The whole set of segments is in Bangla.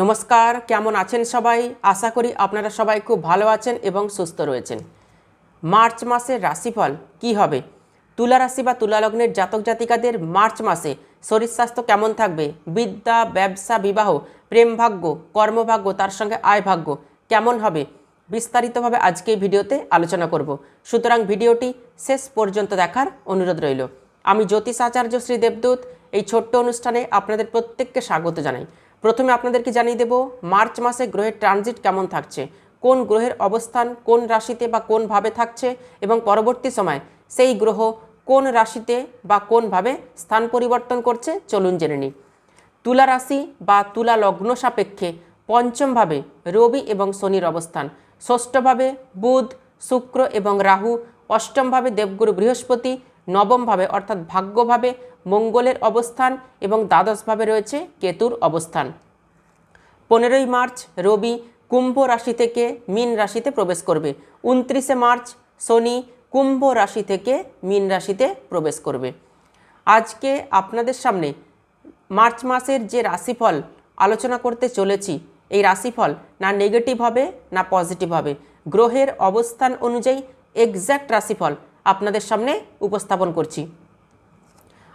নমস্কার, কেমন আছেন সবাই? আশা করি আপনারা সবাই খুব ভালো আছেন এবং সুস্থ রয়েছেন। মার্চ মাসের রাশিফল কি হবে? তুলা রাশি বা তুলা লগ্নের জাতক জাতিকাদের মার্চ মাসে শরীর স্বাস্থ্য কেমন থাকবে? বিদ্যা, ব্যবসা, বিবাহ, প্রেম ভাগ্য, কর্মভাগ্য, তার সঙ্গে আয় ভাগ্য কেমন হবে? বিস্তারিতভাবে আজকে ভিডিওতে আলোচনা করব। সুতরাং ভিডিওটি শেষ পর্যন্ত দেখার অনুরোধ রইল। আমি জ্যোতিষ আচার্য শ্রী দেবদূত। এই ছোট্ট অনুষ্ঠানে আপনাদের প্রত্যেককে স্বাগত জানাই। প্রথমে আপনাদেরকে জানিয়ে দেব, মার্চ মাসে গ্রহের ট্রানজিট কেমন থাকছে, কোন গ্রহের অবস্থান, কোন রাশিতে বা কোনভাবে থাকছে এবং পরবর্তী সময় সেই গ্রহ কোন রাশিতে বা কোনভাবে স্থান পরিবর্তন করছে, চলুন জেনে নিই। তুলা রাশি বা তুলা লগ্ন সাপেক্ষে পঞ্চমভাবে রবি এবং শনির অবস্থান। ষষ্ঠভাবে বুধ, শুক্র এবং রাহু অষ্টমভাবে দেবগুরু বৃহস্পতি নবমভাবে, অর্থাৎ ভাগ্যভাবে মঙ্গলের অবস্থান এবং দ্বাদশভাবে রয়েছে কেতুর অবস্থান। পনেরোই মার্চ, রবি কুম্ভ রাশি থেকে মীন রাশিতে প্রবেশ করবে। উনত্রিশে মার্চ, শনি কুম্ভ রাশি থেকে মীন রাশিতে প্রবেশ করবে। আজকে আপনাদের সামনে মার্চ মাসের যে রাশিফল আলোচনা করতে চলেছি, এই রাশিফল না নেগেটিভ হবে না পজিটিভ হবে। গ্রহের অবস্থান অনুযায়ী এক্স্যাক্ট রাশিফল আপনাদের সামনে উপস্থাপন করছি।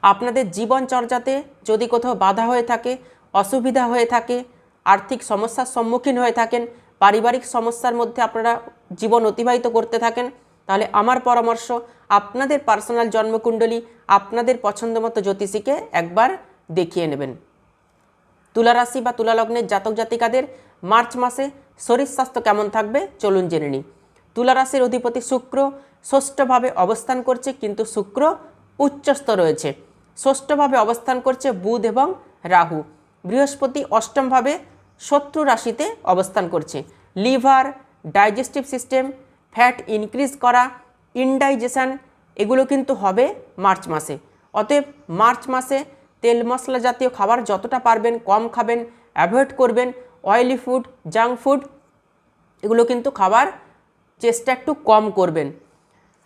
আপনাদের জীবনচর্যাতে যদি কোথাও বাধা হয়ে থাকে, অসুবিধা হয়ে থাকে, আর্থিক সমস্যার সম্মুখীন হয়ে থাকেন, পারিবারিক সমস্যার মধ্যে আপনারা জীবন অতিবাহিত করতে থাকেন, তাহলে আমার পরামর্শ, আপনাদের পার্সোনাল জন্মকুণ্ডলী আপনাদের পছন্দ মতো জ্যোতিষীকে একবার দেখিয়ে নেবেন। তুলা রাশি বা তুলালগ্নের জাতক জাতিকাদের মার্চ মাসে শরীর স্বাস্থ্য কেমন থাকবে চলুন জেনে নিই। তুলা রাশির অধিপতি শুক্র ষষ্ঠভাবে অবস্থান করছে, কিন্তু শুক্র উচ্চস্থ রয়েছে। ষষ্ঠভাবে অবস্থান করছে বুধ এবং রাহু। বৃহস্পতি অষ্টমভাবে শত্রু রাশিতে অবস্থান করছে। Liver, digestive system, fat increase করা, ইনডাইজেশন, এগুলো কিন্তু হবে মার্চ মাসে। অতএব মার্চ মাসে তেল মশলা জাতীয় খাবার যতটা পারবেন কম খাবেন, অ্যাভয়েড করবেন, অয়েলি ফুড, জাঙ্ক ফুড, এগুলো কিন্তু খাবার চেষ্টা একটু কম করবেন।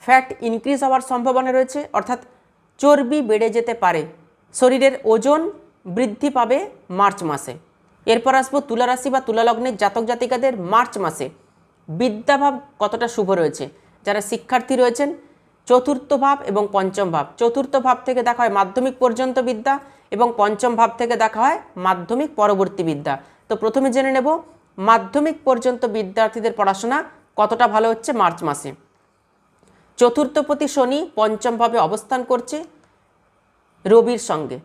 ফ্যাট ইনক্রিজ হওয়ার সম্ভাবনা রয়েছে, অর্থাৎ চর্বি বেড়ে যেতে পারে। শরীরের ওজন বৃদ্ধি পাবে মার্চ মাসে। এরপর আসব তুলা রাশি বা তুলা লগ্নের জাতক জাতিকাদের মার্চ মাসে। বিদ্যাভাব কতটা শুভ রয়েছে? যারা শিক্ষার্থী রয়েছেন, চতুর্থ ভাব এবং পঞ্চম ভাব। চতুর্থ ভাব থেকে দেখা হয় মাধ্যমিক পর্যন্ত বিদ্যা এবং পঞ্চম ভাব থেকে দেখা হয় মাধ্যমিক পরবর্তী বিদ্যা। তো প্রথমে জেনে নেব, মাধ্যমিক পর্যন্ত বিদ্যার্থীদের পড়াশোনা কতটা ভালো হচ্ছে মার্চ মাসে? চতুর্থপতি শনি পঞ্চমভাবে অবস্থান করছে রবির সঙ্গে।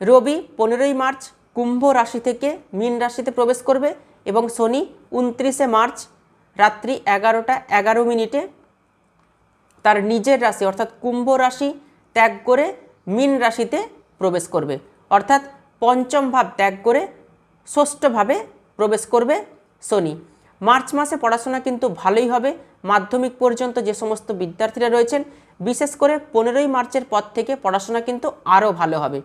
রবি পনেরোই মার্চ কুম্ভ রাশি থেকে মীন রাশিতে প্রবেশ করবে এবং শনি উনত্রিশে মার্চ রাত্রি এগারোটা এগারো মিনিটে তার নিজের রাশি অর্থাৎ কুম্ভ রাশি ত্যাগ করে মীন রাশিতে প্রবেশ করবে। অর্থাৎ পঞ্চম ভাব ত্যাগ করে ষষ্ঠভাবে প্রবেশ করবে শনি। মার্চ মাসে পড়াশোনা কিন্তু ভালোই হবে। মাধ্যমিক পর্যন্ত যে সমস্ত বিদ্যার্থীরা রয়েছেন, বিশেষ করে পনেরোই মার্চের পর থেকে পড়াশোনা কিন্তু আরও ভালো হবে।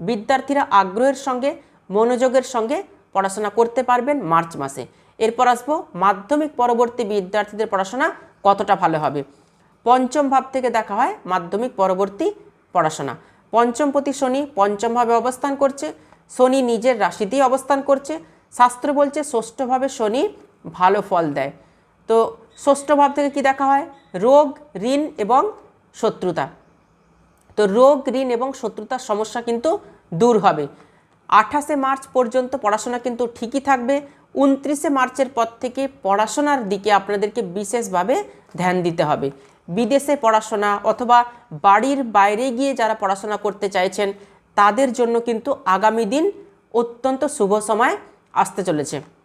বিদ্যার্থীরা আগ্রহের সঙ্গে, মনোযোগের সঙ্গে পড়াশোনা করতে পারবেন মার্চ মাসে। এরপর আসব, মাধ্যমিক পরবর্তী বিদ্যার্থীদের পড়াশোনা কতটা ভালো হবে? পঞ্চম ভাব থেকে দেখা হয় মাধ্যমিক পরবর্তী পড়াশোনা। পঞ্চম প্রতি শনি পঞ্চমভাবে অবস্থান করছে, শনি নিজের রাশিতেই অবস্থান করছে। শাস্ত্র বলছে ষষ্ঠভাবে শনি ভালো ফল দেয়। তো ষষ্ঠ ভাব থেকে কি দেখা হয়? রোগ, ঋণ এবং শত্রুতা। তো রোগ, ঋণ এবং শত্রুতার সমস্যা কিন্তু দূর হবে। আঠাশে মার্চ পর্যন্ত পড়াশোনা কিন্তু ঠিকই থাকবে। উনত্রিশে মার্চের পর থেকে পড়াশোনার দিকে আপনাদেরকে বিশেষভাবে ধ্যান দিতে হবে। বিদেশে পড়াশোনা অথবা বাড়ির বাইরে গিয়ে যারা পড়াশোনা করতে চাইছেন, তাদের জন্য কিন্তু আগামী দিন অত্যন্ত শুভ সময় আসতে চলেছে।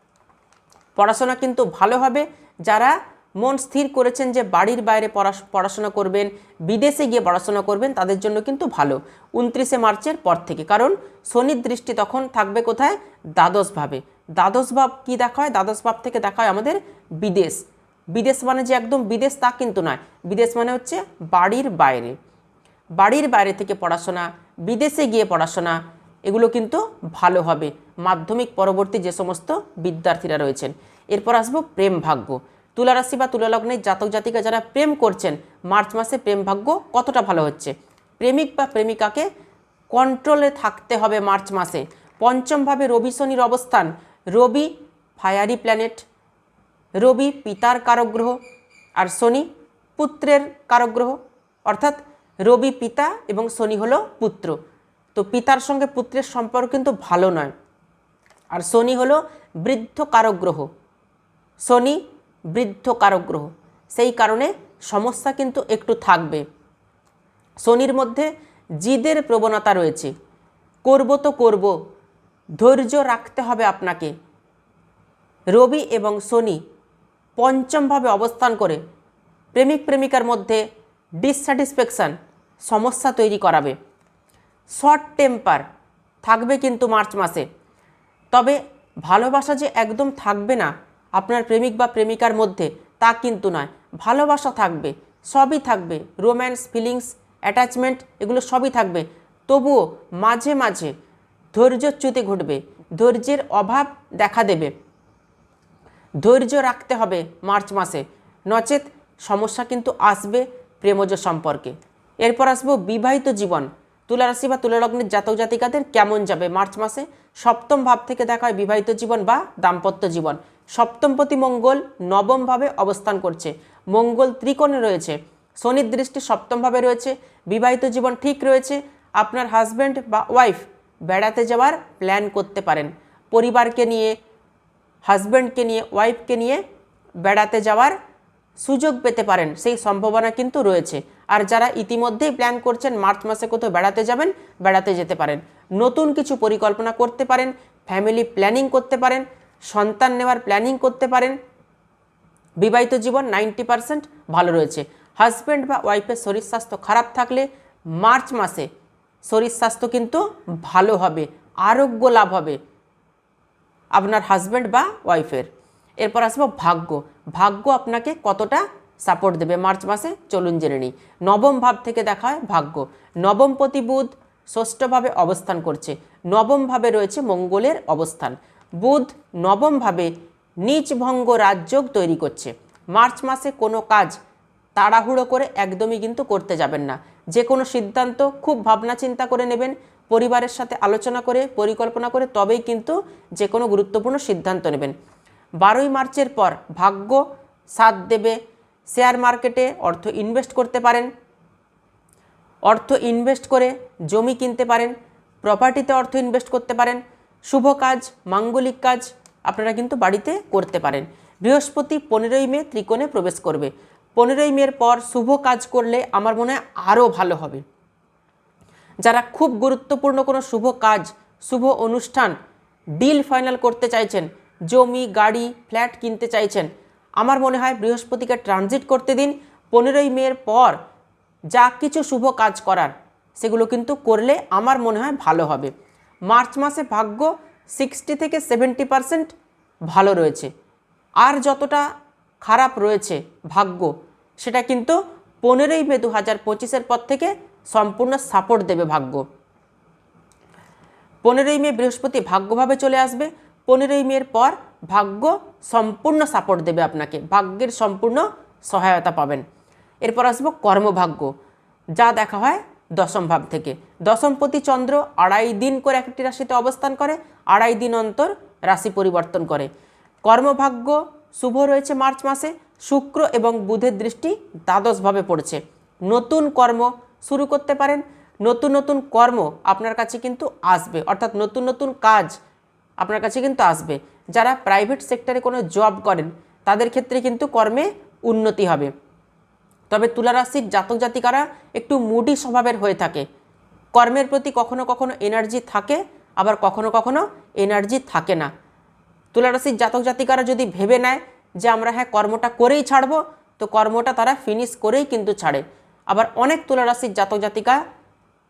পড়াশোনা কিন্তু ভালো হবে। যারা মন স্থির করেছেন যে বাড়ির বাইরে পড়াশ- পড়াশোনা করবেন, বিদেশে গিয়ে পড়াশোনা করবেন, তাদের জন্য কিন্তু ভালো। উনত্রিশে মার্চের পর থেকে, কারণ শনির দৃষ্টি তখন থাকবে কোথায়? দ্বাদশ ভাবে। দ্বাদশ ভাব কী দেখা হয় দ্বাদশ ভাব থেকে দেখা হয় আমাদের বিদেশ। বিদেশ মানে যে একদম বিদেশ তা কিন্তু নয়। বিদেশ মানে হচ্ছে বাড়ির বাইরে। বাড়ির বাইরে থেকে পড়াশোনা, বিদেশে গিয়ে পড়াশোনা এগুলো কিন্তু ভালো হবে। মাধ্যমিক পরবর্তী যে সমস্ত বিদ্যার্থীরা রয়েছেন। এরপর আসব প্রেম ভাগ্য। তুলা রাশি বা তুলা লগ্নের জাতক জাতিকা যারা প্রেম করছেন, মার্চ মাসে প্রেম ভাগ্য কতটা ভালো হচ্ছে? প্রেমিক বা প্রেমিকাকে কন্ট্রোলে থাকতে হবে মার্চ মাসে। পঞ্চমভাবে রবি শনির অবস্থান। রবি ফায়ারি প্ল্যানেট রবি পিতার কারগ্রহ আর শনি পুত্রের কারগ্রহ। অর্থাৎ রবি পিতা এবং শনি হলো পুত্র। তো পিতার সঙ্গে পুত্রের সম্পর্ক কিন্তু ভালো নয়। আর শনি হলো বৃদ্ধ কারক গ্রহ শনি বৃদ্ধ কারক গ্রহ সেই কারণে সমস্যা কিন্তু একটু থাকবে। শনির মধ্যে জিদের প্রবণতা রয়েছে। করব তো করব, ধৈর্য রাখতে হবে আপনাকে। রবি এবং শনি পঞ্চমভাবে অবস্থান করে। প্রেমিক প্রেমিকার মধ্যে ডিসস্যাটিসফ্যাকশান সমস্যা তৈরি করাবে। শর্ট টেম্পার থাকবে কিন্তু মার্চ মাসে। তবে ভালোবাসা যে একদম থাকবে না আপনার প্রেমিক বা প্রেমিকার মধ্যে, তা কিন্তু নয়। ভালোবাসা থাকবে, সবই থাকবে। রোম্যান্স ফিলিংস অ্যাটাচমেন্ট এগুলো সবই থাকবে। তবুও মাঝে মাঝে ধৈর্যচ্যুতি ঘটবে, ধৈর্যের অভাব দেখা দেবে। ধৈর্য রাখতে হবে মার্চ মাসে। নচেত সমস্যা কিন্তু আসবে প্রেমজ সম্পর্কে। এরপর আসব বিবাহিত জীবন। তুলা রাশি বা তুলা লগ্নের জাতক জাতিকাদের কেমন যাবে? মার্চ মাসে সপ্তম ভাব থেকে দেখা হয় বিবাহিত জীবন বা দাম্পত্য জীবন। সপ্তমপতি মঙ্গল নবমভাবে অবস্থান করছে। মঙ্গল ত্রিকোণে রয়েছে। শনির দৃষ্টি সপ্তমভাবে রয়েছে। বিবাহিত জীবন ঠিক রয়েছে। আপনার হাজব্যান্ড বা ওয়াইফ বেড়াতে যাওয়ার প্ল্যান করতে পারেন। পরিবারকে নিয়ে হাজব্যান্ডকে নিয়ে ওয়াইফকে নিয়ে বেড়াতে যাওয়ার সুযোগ পেতে পারেন, সেই সম্ভাবনা কিন্তু রয়েছে। আর যারা ইতিমধ্যেই প্ল্যান করছেন মার্চ মাসে কোথাও বেড়াতে যাবেন, বেড়াতে যেতে পারেন। নতুন কিছু পরিকল্পনা করতে পারেন ফ্যামিলি প্ল্যানিং করতে পারেন, সন্তান নেওয়ার প্ল্যানিং করতে পারেন। বিবাহিত জীবন নাইনটি পারসেন্ট ভালো রয়েছে। হাজব্যান্ড বা ওয়াইফের শরীর স্বাস্থ্য খারাপ থাকলে মার্চ মাসে শরীর স্বাস্থ্য কিন্তু ভালো হবে, আরোগ্য লাভ হবে। আপনার হাজব্যান্ড বা ওয়াইফের এরপর আসব ভাগ্য। ভাগ্য আপনাকে কতটা সাপোর্ট দেবে? মার্চ মাসে চলুন জেনে নিই। নবম ভাব থেকে দেখা হয় ভাগ্য। নবমপতি বুধ ষষ্ঠভাবে অবস্থান করছে। নবম ভাবে রয়েছে মঙ্গলের অবস্থান। বুধ নবম ভাবে নিচভঙ্গ রাজযোগ তৈরি করছে। মার্চ মাসে কোনো কাজ তাড়াহুড়ো করে একদমই কিন্তু করতে যাবেন না। যে কোনো সিদ্ধান্ত খুব ভাবনা চিন্তা করে নেবেন, পরিবারের সাথে আলোচনা করে, পরিকল্পনা করে, তবেই কিন্তু যে কোনো গুরুত্বপূর্ণ সিদ্ধান্ত নেবেন। বারোই মার্চের পর ভাগ্য সাথ দেবে শেয়ার মার্কেটে অর্থ ইনভেস্ট করতে পারেন। অর্থ ইনভেস্ট করে জমি কিনতে পারেন, প্রপার্টিতে অর্থ ইনভেস্ট করতে পারেন, শুভ কাজ, মাঙ্গলিক কাজ আপনারা কিন্তু বাড়িতে করতে পারেন। বৃহস্পতি পনেরোই মে ত্রিকোণে প্রবেশ করবে। পনেরোই মের পর শুভ কাজ করলে আমার মনে হয় আরও ভালো হবে। যারা খুব গুরুত্বপূর্ণ কোনো শুভ কাজ, শুভ অনুষ্ঠান, ডিল ফাইনাল করতে চাইছেন জমি, গাড়ি, ফ্ল্যাট কিনতে চাইছেন। আমার মনে হয় বৃহস্পতিকে ট্রানজিট করতে দিন। পনেরোই মের পর যা কিছু শুভ কাজ করার, সেগুলো কিন্তু করলে আমার মনে হয় ভালো হবে। মার্চ মাসে ভাগ্য সিক্সটি থেকে সেভেন্টি পারসেন্ট ভালো রয়েছে। আর যতটা খারাপ রয়েছে ভাগ্য, সেটা কিন্তু পনেরোই মে দু হাজার পঁচিশের পর থেকে সম্পূর্ণ সাপোর্ট দেবে ভাগ্য। পনেরোই মে বৃহস্পতি ভাগ্যভাবে চলে আসবে। পনেরোই মের পর ভাগ্য সম্পূর্ণ সাপোর্ট দেবে আপনাকে। ভাগ্যের সম্পূর্ণ সহায়তা পাবেন। এরপর আসব কর্মভাগ্য। যা দেখা হয় দশম ভাব থেকে। দশমপতি চন্দ্র আড়াই দিন করে একটি রাশিতে অবস্থান করে, আড়াই দিন অন্তর রাশি পরিবর্তন করে। কর্মভাগ্য শুভ রয়েছে মার্চ মাসে। শুক্র এবং বুধের দৃষ্টি দ্বাদশভাবে পড়ছে। নতুন কর্ম শুরু করতে পারেন। নতুন নতুন কর্ম আপনার কাছে কিন্তু আসবে। অর্থাৎ নতুন নতুন কাজ আপনার কাছে কিন্তু আসবে। যারা প্রাইভেট সেক্টরে কোনো জব করেন, তাদের ক্ষেত্রে কিন্তু কর্মে উন্নতি হবে। তবে তুলারাশির জাতক জাতিকারা একটু মুডি স্বভাবের হয়ে থাকে। কর্মের প্রতি কখনো কখনো এনার্জি থাকে, আবার কখনো কখনো এনার্জি থাকে না। তুলারাশির জাতক জাতিকারা যদি ভেবে নেয় যে আমরা হ্যাঁ কর্মটা করেই ছাড়বো, তো কর্মটা তারা ফিনিশ করেই কিন্তু ছাড়ে। আবার অনেক তুলারাশির জাতক জাতিকা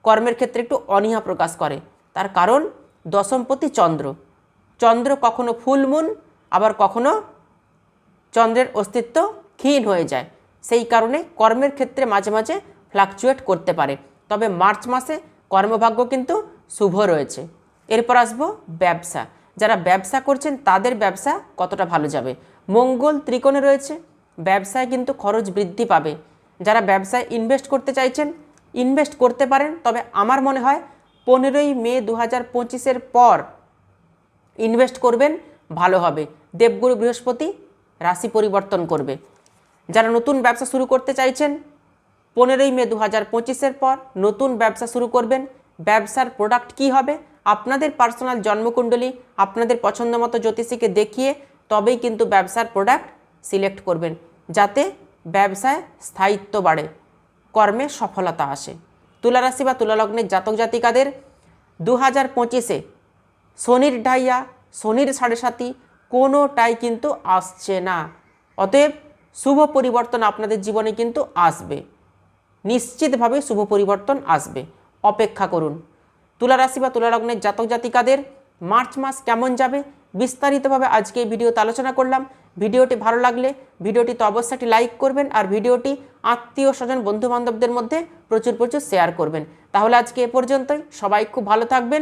কর্মের ক্ষেত্রে একটু অনীহা প্রকাশ করে। তার কারণ দশমপতি চন্দ্র। চন্দ্র কখনো ফুলমুন আবার কখনো চন্দ্রের অস্তিত্ব ক্ষীণ হয়ে যায়। সেই কারণে কর্মের ক্ষেত্রে মাঝে মাঝে ফ্লাকচুয়েট করতে পারে। তবে মার্চ মাসে কর্মভাগ্য কিন্তু শুভ রয়েছে। এরপর আসব ব্যবসা। যারা ব্যবসা করছেন, তাদের ব্যবসা কতটা ভালো যাবে? মঙ্গল ত্রিকোণে রয়েছে। ব্যবসায় কিন্তু খরচ বৃদ্ধি পাবে। যারা ব্যবসায় ইনভেস্ট করতে চাইছেন ইনভেস্ট করতে পারেন। তবে আমার মনে হয় পনেরোই মে দু হাজার পঁচিশের পর ইনভেস্ট করবেন, ভালো হবে। দেবগুরু বৃহস্পতি রাশি পরিবর্তন করবে। যারা নতুন ব্যবসা শুরু করতে চাইছেন, পনেরোই মে দু হাজার পঁচিশের পর নতুন ব্যবসা শুরু করবেন। ব্যবসার প্রোডাক্ট কি হবে? আপনাদের পার্সোনাল জন্মকুণ্ডলী, আপনাদের পছন্দ মতো জ্যোতিষীকে দেখিয়ে তবেই কিন্তু ব্যবসার প্রোডাক্ট সিলেক্ট করবেন, যাতে ব্যবসায় স্থায়িত্ব বাড়ে, কর্মে সফলতা আসে। তুলারাশি বা তুলালগ্নের জাতক জাতিকাদের দু হাজার পঁচিশে শনির ডাইয়া শনির সাড়ে সাতি কোনোটাই কিন্তু আসছে না। অতএব শুভ পরিবর্তন আপনাদের জীবনে কিন্তু আসবে। নিশ্চিতভাবে শুভ পরিবর্তন আসবে। অপেক্ষা করুন। তুলারাশি বা তুলা লগ্নের জাতক জাতিকাদের মার্চ মাস কেমন যাবে? বিস্তারিতভাবে আজকে এই ভিডিওতে আলোচনা করলাম। ভিডিওটি ভালো লাগলে ভিডিওটি তো অবশ্যই একটি লাইক করবেন আর ভিডিওটি আত্মীয় স্বজন বন্ধু বান্ধবদের মধ্যে প্রচুর প্রচুর শেয়ার করবেন। তাহলে আজকে এ পর্যন্তই। সবাই খুব ভালো থাকবেন।